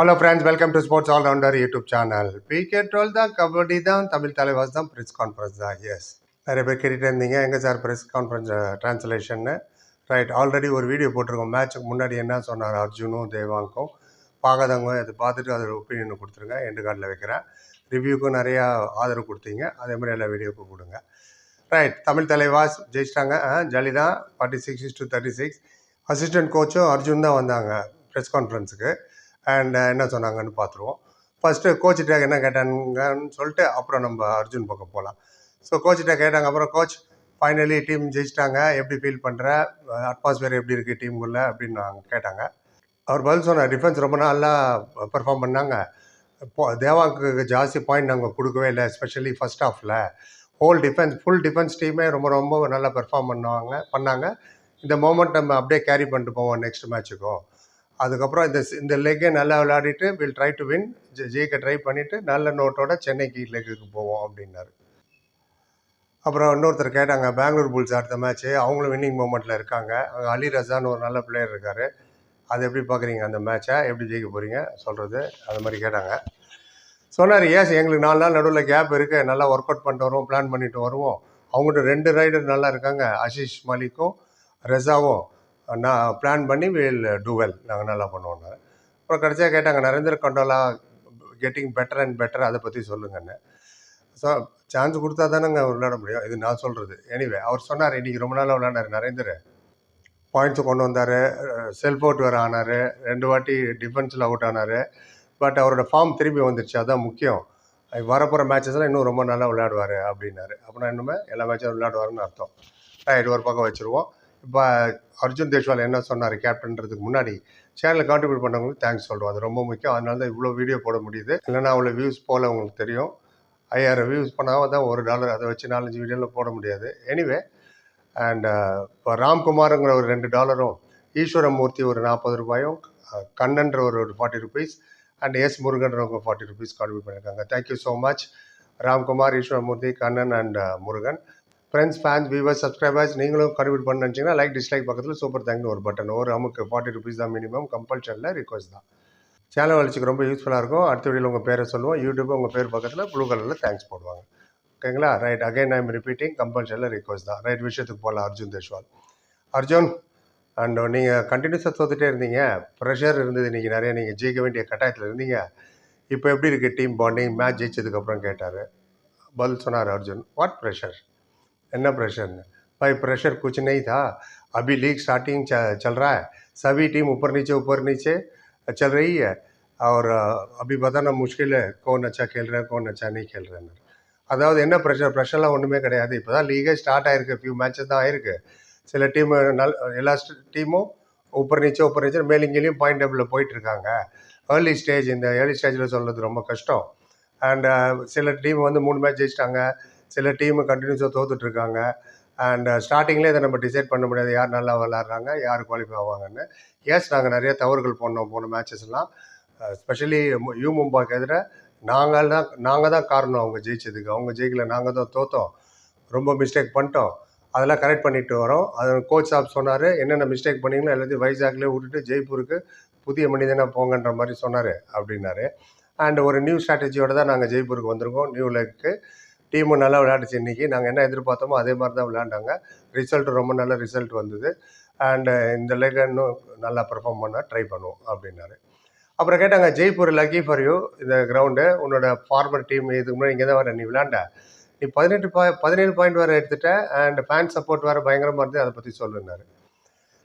Hello friends welcome to sports all rounder YouTube channel PK டுவெல் தான் கபடி தான் தமிழ் தலைவாஸ் தான் ப்ரெஸ் கான்ஃபரன்ஸ் தான். எஸ் நிறைய பேர் கேட்டுட்டு இருந்தீங்க. எங்கே சார் ப்ரெஸ் கான்ஃபரன்ஸ் ட்ரான்ஸ்லேஷன்னு ரைட் ஆல்ரெடி ஒரு வீடியோ போட்டிருக்கோம். மேட்ச்சுக்கு முன்னாடி என்ன சொன்னார்? அர்ஜுனும் தேவாங்கும் பார்க்காதவங்க அதை பார்த்துட்டு அதோட ஒப்பீனியன் கொடுத்துருங்க. எண்டு கார்டில் வைக்கிறேன். ரிவ்யூக்கும் நிறையா ஆதரவு கொடுத்தீங்க. அதே மாதிரி எல்லா வீடியோக்கும் கொடுங்க. ரைட் தமிழ் தலைவாஸ் ஜெயிச்சிட்டாங்க. ஜாலி தான் forty six is to thirty six assistant கோச்சும் Arjun தான் வந்தாங்க ப்ரெஸ் கான்ஃபரன்ஸுக்கு அண்ட் uh, என்ன சொன்னாங்கன்னு பார்த்துருவோம் ஃபஸ்ட்டு கோச்சிட்ட என்ன கேட்டாங்கன்னு சொல்லிட்டு அப்புறம் நம்ம அர்ஜுன் பக்கம் போகலாம் ஸோ கோச்சிட்ட கேட்டாங்க அப்புறம் கோச் ஃபைனலி டீம் ஜெயிச்சிட்டாங்க. எப்படி ஃபீல் பண்ணுற அட்மாஸ்பியர் எப்படி இருக்குது டீமுக்குள்ளே அப்படின்னு நாங்கள் கேட்டாங்க. அவர் பதில் சொன்னார் டிஃபென்ஸ் ரொம்ப நல்லா பெர்ஃபார்ம் பண்ணாங்க. இப்போ தேவாக்கு ஜாஸ்தி பாயிண்ட் நாங்கள் கொடுக்கவே இல்லை எஸ்பெஷலி ஃபஸ்ட் ஹாஃபில் ஹோல் டிஃபென்ஸ் ஃபுல் டிஃபென்ஸ் டீமே ரொம்ப ரொம்ப நல்லா பெர்ஃபார்ம் பண்ணுவாங்க பண்ணாங்க. இந்த மூமெண்ட் நம்ம அப்படியே கேரி பண்ணிட்டு போவோம் நெக்ஸ்ட் மேட்ச்சுக்கும் அதுக்கப்புறம் இந்த இந்த லெக்கை நல்லா விளையாடிட்டு வில் ட்ரை டு வின் ஜெயிக்க ட்ரை பண்ணிவிட்டு நல்ல நோட்டோட சென்னைக்கு லெக்குக்கு போவோம் அப்படின்னாரு. அப்புறம் இன்னொருத்தர் கேட்டாங்க பெங்களூர் புல்ஸ் அடுத்த மேட்ச்சு அவங்களும் வின்னிங் மூமெண்ட்டில் இருக்காங்க. அங்கே அலி ரசான்னு ஒரு நல்ல பிளேயர் இருக்கார். அது எப்படி பார்க்குறீங்க அந்த மேட்ச்சை எப்படி ஜெயிக்க போகிறீங்க சொல்கிறது அது மாதிரி கேட்டாங்க. சொன்னார் ஏஸ் எங்களுக்கு நாலு நாள் நடுவில் கேப் இருக்குது நல்லா ஒர்க் அவுட் பண்ணிட்டு வருவோம் பிளான் பண்ணிட்டு வருவோம். அவங்கள்ட்ட ரெண்டு ரைடர் நல்லா இருக்காங்க. ஆஷிஷ் மலிக்கும் ரெசாவும். நான் பிளான் பண்ணி வில் டூ வெல் நாங்கள் நல்லா பண்ணுவோம் அப்புறம் கடைசியாக கேட்டாங்க Narender Kandola getting better and better அதை பற்றி சொல்லுங்கன்னு. ஸோ சான்ஸ் கொடுத்தா தானேங்க அவர் விளையாட முடியும். இது நான் சொல்கிறது எனிவே அவர் சொன்னார் இன்றைக்கி ரொம்ப நாளாக விளையாண்டார் நரேந்திர. பாயிண்ட்ஸை கொண்டு வந்தார் செல்ஃப் அவுட் வேறு ஆனார் ரெண்டு வாட்டி டிஃபென்ஸில் அவுட் ஆனார். பட் அவரோட ஃபார்ம் திரும்பி வந்துருச்சு அதுதான் முக்கியம். வரப்போகிற மேட்சஸ்லாம் இன்னும் ரொம்ப நல்லா விளையாடுவார் அப்படின்னாரு. அப்படின்னா இன்னுமே எல்லா மேட்சும் விளையாடுவாருன்னு அர்த்தம். ரைட் ஒரு பக்கம் வச்சுருவோம். இப்போ அர்ஜுன் தேஷ்வால் என்ன சொன்னார் கேப்டன்றதுக்கு முன்னாடி சேனலில் கான்ட்ரிபியூட் பண்ணவங்களுக்கு தேங்க்ஸ் சொல்கிறோம் அது ரொம்ப முக்கியம். அதனால தான் இவ்வளோ வீடியோ போட முடியுது. இல்லைன்னா அவ்வளோ வியூஸ் போகல உங்களுக்கு தெரியும். ஐயாயிரம் வியூஸ் பண்ணாமல் தான் ஒரு டாலர் அதை வச்சு நாலஞ்சு வீடியோவில் போட முடியாது. எனிவே அண்ட் இப்போ ராம்குமாருங்கிற ஒரு ரெண்டு டாலரும் ஈஸ்வரமூர்த்தி ஒரு நாற்பது ரூபாயும் கண்ணன்ற ஒரு ஒரு ஃபார்ட்டி ருபீஸ் அண்ட் எஸ் முருகன்றவங்க ஃபார்ட்டி ருபீஸ் கான்ட்ரிபியூட் பண்ணியிருக்காங்க thank you so much Ramkumar Eswaramoorthy Kannan and uh, Murugan. Friends fans viewers subscribers நீங்களும் கான்ட்ரிபியூட் பண்ண நினச்சிங்கன்னா லைக் டிஸ்லைக் பக்கத்தில் சூப்பர் தேங்க்னு ஒரு பட்டன் ஒரு அமுக்கு ஃபார்ட்டி ருபீஸ் தான் மினிமம் கம்பல்ஷனில் ரிக்வஸ்ட் தான். சேனல் வளர்ச்சிக்கு ரொம்ப யூஸ்ஃபுல்லாக இருக்கும். அடுத்த வீடியோவில் உங்கள் பேரை சொல்லுவோம். யூடியூப் உங்கள் பேர் பக்கத்தில் ப்ளூ கலரில் தேங்க்ஸ் போடுவாங்க. ஓகேங்களா ரைட் அகைன் ஐம் ரிப்பீட்டிங் கம்பல்ஷனில் ரிக்வஸ்ட் தான். ரைட் விஷயத்துக்கு போகலாம் அர்ஜுன் தேஷ்வால். அர்ஜுன் அண்ட் நீங்கள் கண்டினியூஸாக தோத்துட்டே இருந்தீங்க. ப்ரெஷர் இருந்தது இன்றைக்கி நிறைய. நீங்கள் ஜெயிக்க வேண்டிய கட்டாயத்தில் இருந்தீங்க. இப்போ எப்படி இருக்குது டீம் பாண்டிங் மேட்ச் ஜெயிச்சதுக்கப்புறம் கேட்டார். பதில் சொன்னார் அர்ஜுன். வாட் ப்ரெஷர் என்ன प्रेशर भाई प्रेशर कुछ नहीं था अभी लीग स्टार्टिंग चल रहा है सभी टीम ऊपर नीचे ऊपर नीचे चल रही है और अभी बताना मुश्किल है कौन अच्छा खेल रहा है कौन अच्छा नहीं खेल रहा है அதாவது என்ன ப்ரெஷர் ப்ரெஷர்லாம் ஒன்றுமே கிடையாது இப்போ தான் லீகே ஸ்டார்ட் ஆயிருக்கு ஃபியூ மேட்சஸ் தான் ஆயிருக்கு சில டீம் நல் எல்லா டீமும் உப்பர் நீச்சே உப்பர் நீச்சே மேலிங்கிலையும் பாயிண்ட் டேபிளில் போயிட்டுருக்காங்க ஏர்லி ஸ்டேஜ் இந்த ஏர்லி ஸ்டேஜில் சொல்கிறது ரொம்ப கஷ்டம் அண்ட் சில டீம் வந்து மூணு மேட்ச் ஜெயிச்சிட்டாங்க சில டீமு கண்டினியூஸாக தோத்துட்ருக்காங்க. அண்ட் ஸ்டார்டிங்லேயே இதை நம்ம டிசைட் பண்ண முடியாது. யார் நல்லா விளாட்றாங்க யார் குவாலிஃபை ஆவாங்கன்னு. எஸ் நாங்கள் நிறைய தவறுகள் பண்ணோம் போன மேட்சஸ்லாம் ஸ்பெஷலி uh, யூ மும்பாக்கு எதிராக நாங்கள் தான் நாங்கள் தான் காரணம் அவங்க ஜெயிச்சதுக்கு. அவங்க ஜெயிக்கல நாங்கள் தான் தோத்தோம். ரொம்ப மிஸ்டேக் பண்ணிட்டோம். அதெல்லாம் கரெக்ட் பண்ணிட்டு வரோம். அது கோச் சாப் சொன்னார் என்னென்ன மிஸ்டேக் பண்ணிங்களோ எல்லாத்தையும் வைசாக்லேயே விட்டுட்டு ஜெய்ப்பூருக்கு புதிய மனிதனாக போங்கன்ற மாதிரி சொன்னார் அப்படின்னாரு. அண்ட் ஒரு நியூ ஸ்ட்ராட்டஜியோடு தான் நாங்கள் ஜெய்ப்பூருக்கு வந்திருக்கோம். நியூ லெக்கு டீமும் நல்லா விளையாடுச்சு இன்றைக்கி நாங்கள் என்ன எதிர்பார்த்தோமோ அதே மாதிரி தான் விளையாண்டாங்க. ரிசல்ட் ரொம்ப நல்ல ரிசல்ட் வந்தது. அண்டு இந்த லெக் இன்னும் நல்லா பெர்ஃபார்ம் பண்ண ட்ரை பண்ணுவோம் அப்படின்னாரு. அப்புறம் கேட்டாங்க ஜெய்ப்பூர் லக்கி ஃபார் யூ இந்த கிரவுண்டு உன்னோட ஃபார்மர் டீம் இதுக்கு முன்னாடி இங்கே தான் வர நீ விளாண்ட நீ பதினெட்டு பாய் பதினேழு பாயிண்ட் வேறு எடுத்துட்ட. அண்ட் ஃபேன் சப்போர்ட் வேறு பயங்கரமாக இருந்து அதை பற்றி சொல்லுனாரு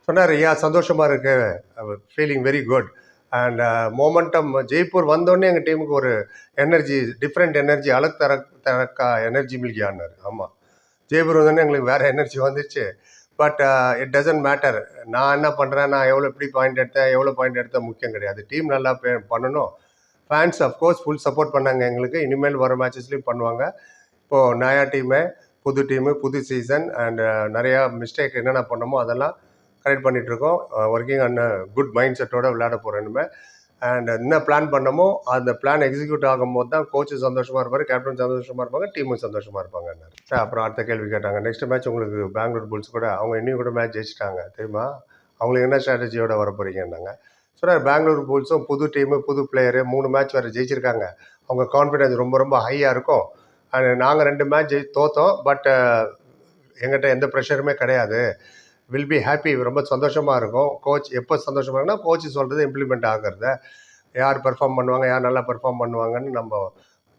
சொன்னார் ஐயா சந்தோஷமாக இருக்குது feeling very good and momentum Jaipur வந்தோடனே எங்கள் டீமுக்கு ஒரு எனர்ஜி டிஃப்ரெண்ட் எனர்ஜி அழகு தர தரக்கா எனர்ஜி மில்கியானார் ஆமாம் ஜெய்ப்பூர் வந்தோடனே எங்களுக்கு வேறு எனர்ஜி வந்துச்சு. பட் இட் டசன்ட் மேட்டர் நான் என்ன பண்ணுறேன் நான் எவ்வளோ எப்படி பாயிண்ட் எடுத்தேன்? எவ்வளோ பாயிண்ட் எடுத்தேன்? முக்கியம் கிடையாது. டீம் நல்லா பண்ணணும். ஃபேன்ஸ் அஃப்கோர்ஸ் ஃபுல் சப்போர்ட் பண்ணாங்க எங்களுக்கு. இனிமேல் வர மேட்சஸ்லேயும் பண்ணுவாங்க. இப்போது நயா டீமு புது டீமு புது சீசன் அண்ட் நிறையா மிஸ்டேக் என்னென்ன பண்ணமோ அதெல்லாம் கரெக்ட் பண்ணிகிட்ருக்கோம் ஒர்க்கிங் அண்ட் குட் மைண்ட் செட்டோடு விளையாட போகிறேன்னு அண்ட் என்ன பிளான் பண்ணமோ அந்த பிளான் எக்ஸிக்யூட் ஆகும்போது தான் கோச்சு சந்தோஷமாக இருப்பார் கேப்டன் சந்தோஷமாக இருப்பாங்க டீமும் சந்தோஷமாக இருப்பாங்க அப்புறம் அடுத்த கேள்வி கேட்டாங்க. நெக்ஸ்ட் மேட்ச் உங்களுக்கு பெங்களூர் புல்ஸ் கூட அவங்க இன்னும் கூட மேட்ச் ஜெயிச்சிட்டாங்க தெரியுமா? அவங்களுக்கு என்ன ஸ்ட்ராட்டஜியோட வர போகிறீங்கன்னாங்க சொன்னார் பெங்களூர் புல்ஸும் புது டீமு புது பிளேயரு மூணு மேட்ச் வேறு ஜெயிச்சிருக்காங்க. அவங்க கான்ஃபிடென்ஸ் ரொம்ப ரொம்ப ஹையாக இருக்கும். அண்ட் நாங்கள் ரெண்டு மேட்ச் ஜெயி தோத்தோம். பட் எங்கிட்ட எந்த ப்ரெஷருமே கிடையாது. வில் பி ஹாப்பி ரொம்ப சந்தோஷமாக இருக்கும். கோச் எப்போ சந்தோஷமாக இருக்குன்னா கோச் சொல்கிறது இம்ப்ளிமெண்ட் ஆகிறத. யார் பெர்ஃபார்ம் பண்ணுவாங்க யார் நல்லா பெர்ஃபார்ம் பண்ணுவாங்கன்னு நம்ம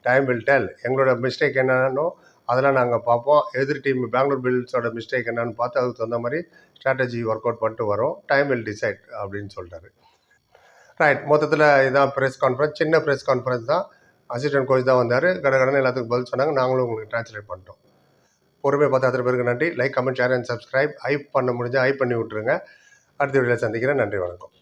டைம் வில் டெல் எங்களோட மிஸ்டேக் என்னன்னோ அதெல்லாம் நாங்கள் பார்ப்போம். எதிர் டீம் பெங்களூர் பில்ஸோட மிஸ்டேக் என்னன்னு பார்த்து அதுக்கு தகுந்த மாதிரி ஸ்ட்ராட்டஜி ஒர்க் அவுட் பண்ணிட்டு வரும். டைம் வில் டிசைட் அப்படின்னு சொல்லிட்டாரு ரைட் மொத்தத்தில் இதான் ப்ரெஸ் கான்ஃபரன்ஸ் சின்ன ப்ரெஸ் கான்ஃபரன்ஸ் தான். அசிஸ்டன்ட் கோச் தான் வந்தார். கடகடன்னு எல்லாத்துக்கும் பதில் சொன்னாங்க. நாங்களும் உங்களுக்கு ட்ரான்ஸ்லேட் பண்ணிட்டோம். பொறுமையை பார்த்து அத்தனை பேருக்கு நன்றி. Like comment share and subscribe hype பண்ண முடிஞ்சால் ஹைப் பண்ணி விட்ருங்க அடுத்த வீடியோவில் சந்திக்கிறேன். நன்றி வணக்கம்.